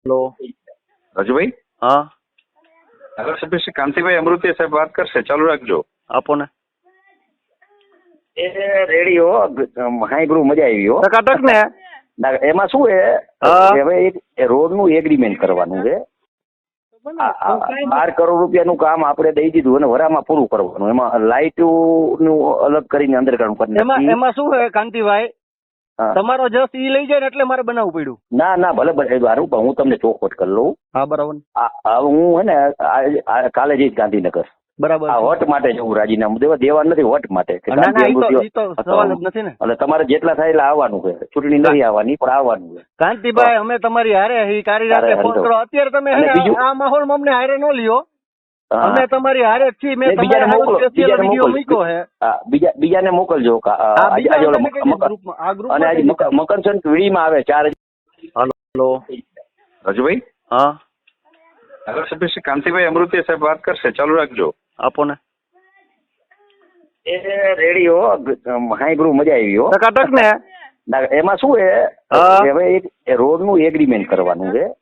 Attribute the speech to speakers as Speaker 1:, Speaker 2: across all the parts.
Speaker 1: Hello
Speaker 2: Rajubhai?
Speaker 1: હા.
Speaker 2: ધારાસભ્ય શ્રી કાંતિભાઈ અમૃતિયા સાહેબ વાત કરશે. ચાલુ રાખજો.
Speaker 1: આપો ને
Speaker 3: એ રેડિયો હાઈબ્રુ મજા આવી હો.
Speaker 1: ટકાટક ને.
Speaker 3: એમાં શું છે? હવે એક રોડનું એગ્રીમેન્ટ કરવાનું છે. બાર કરોડ રૂપિયાનું કામ આપણે દઈ દીધું અને વરામાં પૂરું કરવાનું. એમાં લાઇટનું અલગ કરીને અંડરગ્રાઉન્ડ કરી
Speaker 1: એમાં શું છે કાંતિભાઈ. તમારો જસ ઈ લઈ જાય ને એટલે મારે બનાવવું પડ્યું.
Speaker 3: ના ના ભલે ભલે એ હું તમને ચોખવટ કરી લઉં.
Speaker 1: હા બરાબર.
Speaker 3: હું હે ને કાલે જઈશ ગાંધીનગર.
Speaker 1: બરાબર
Speaker 3: આ વટ માટે જવું રાજીનામું દેવા દેવા નથી વટ માટે. એટલે તમારે જેટલા થાય એટલે આવવાનું છે. ચૂંટણી નથી આવવાની પણ આવવાનું છે.
Speaker 1: કાંતિભાઈ અમે તમારી હારે કારી રાતે ફોન કરો. અત્યારે તમે આ માહોલમાં અમને હારે ન લ્યો. અમે તમારી હારે જ છીએ મેં
Speaker 3: બીજાને મોકલો,
Speaker 1: સ્પેશિયલ
Speaker 3: બીજાને મોકલો.
Speaker 1: મૂક્યો છે
Speaker 3: બીજા બીજાને મોકલજો. કા- આ-
Speaker 1: આ
Speaker 3: આજે અને આજે મકર- મકરસંક્રાંતિ વીડીમાં આવે ચાર
Speaker 1: હેલો.
Speaker 2: રાજુભાઈ?
Speaker 1: હા.
Speaker 2: ધારાસભ્ય શ્રી કાંતિભાઈ અમૃતિયા સાહેબ વાત કરશે. ચાલુ રાખજો.
Speaker 1: આપો ને
Speaker 3: એ રેડિયો હાઈબ્રુ મજા આવી હો.
Speaker 1: ટકાટક ને
Speaker 3: એમાં શું છે
Speaker 1: હા.
Speaker 3: હવે એક રોડનું એગ્રીમેન્ટ કરવાનું છે.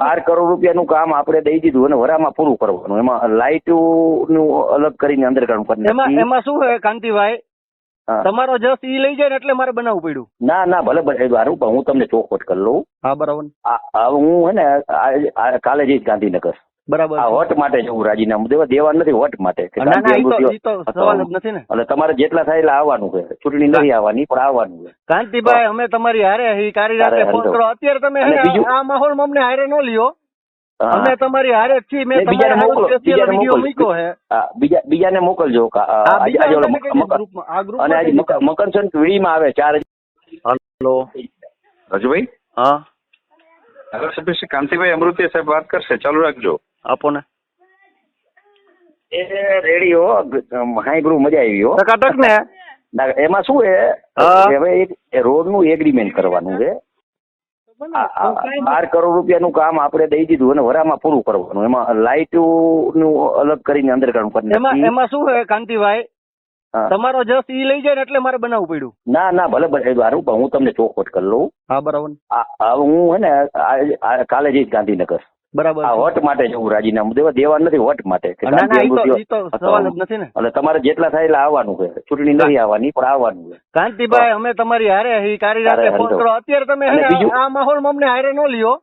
Speaker 3: બાર કરોડ રૂપિયાનું કામ આપણે દઈ દીધું અને વરામાં પૂરું કરવાનું. એમાં લાઇટનું અલગ કરીને અંડરગ્રાઉન્ડ કરી
Speaker 1: એમાં એમાં શું હોય કાંતિભાઈ? તમારો જસ ઈ લઈ જાય ને એટલે મારે બનાવવું પડ્યું.
Speaker 3: ના ના ભલે ભલે. વારું પણ હું તમને ચોખવટ કરી લઉં.
Speaker 1: હા બરાબર.
Speaker 3: હું હે ને કાલે જઈશ ગાંધીનગર.
Speaker 1: બરાબર
Speaker 3: આ વટ માટે જવું રાજીનામું દેવા દેવા નથી વટ માટે. કે
Speaker 1: ના ના
Speaker 3: ગાંધી
Speaker 1: ઈ તો
Speaker 3: અમૃતિયો-
Speaker 1: ઈ તો સવાલ જ નથી ને.
Speaker 3: એટલે તમારે જેટલા થાય એટલે આવવાનું છે. ચૂંટણી નથી આવવાની પણ આવવાનું છે.
Speaker 1: કાંતિભાઈ અમે તમારી હારે કારી રાતે ફોન કરો. અત્યારે તમે હે આ માહોલમાં અમને હારે ન લ્યો.
Speaker 3: હા.
Speaker 1: અમે તમારી હારે છીએ મેં
Speaker 3: બીજાને મોકલો, બીજાને મોકલો.
Speaker 1: મૂક્યો છે
Speaker 3: બીજા બીજાને મોકલજો. અને આજે મકર- મકરસંક્રાંતિ વીડીમાં આવે ચાર
Speaker 1: હેલો.
Speaker 2: રાજુભાઈ?
Speaker 1: હા.
Speaker 2: ધારાસભ્ય શ્રી કાંતિભાઈ અમૃતિયા સાહેબ વાત કરશે. ચાલુ રાખજો.
Speaker 1: આપો ને
Speaker 3: એ રેડિયો હાઈબ્રુ મજા આવી હો.
Speaker 1: ટકાટક ને.
Speaker 3: એમાં શું છે? હવે એક રોડનું એગ્રીમેન્ટ કરવાનું છે. બાર કરોડ રૂપિયાનું કામ આપણે દઈ દીધું અને વરામાં પૂરું કરવાનું. એમાં લાઇટનું અલગ કરીને અંડરગ્રાઉન્ડ કરી
Speaker 1: એમાં એમાં શું કાંતિભાઈ. તમારો જસ ઈ લઈ જાય ને એટલે મારે બનાવવું પડ્યું.
Speaker 3: ના ના ભલે ભલે એ પણ હું તમને ચોખવટ કરી લઉં.
Speaker 1: હા બરાબર.
Speaker 3: હું હે ને કાલે જઈશ ગાંધીનગર.
Speaker 1: બરાબર.
Speaker 3: આ વટ માટે જવું રાજીનામું દેવા. દેવા નથી વટ માટે એટલે તમારે જેટલા થાય એટલે આવવાનું છે. ચૂંટણી નથી આવવાની પણ આવવાનું છે.
Speaker 1: કાંતિભાઈ અમે તમારી હારે કારી. રાતે અત્યારે તમે આ માહોલમાં અમને હારે ન લ્યો.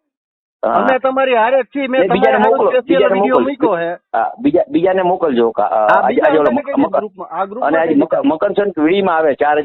Speaker 1: અમે તમારી હારે છીએ મેં
Speaker 3: બીજાને મોકલો, બીજાને મોકલો.
Speaker 1: મૂક્યો છે
Speaker 3: બીજા બીજાને મોકલજો. આ
Speaker 1: ગ્રુપમાં
Speaker 3: અને આજે મકર- મકરસંક્રાંતિ વીડીમાં આવે ચાર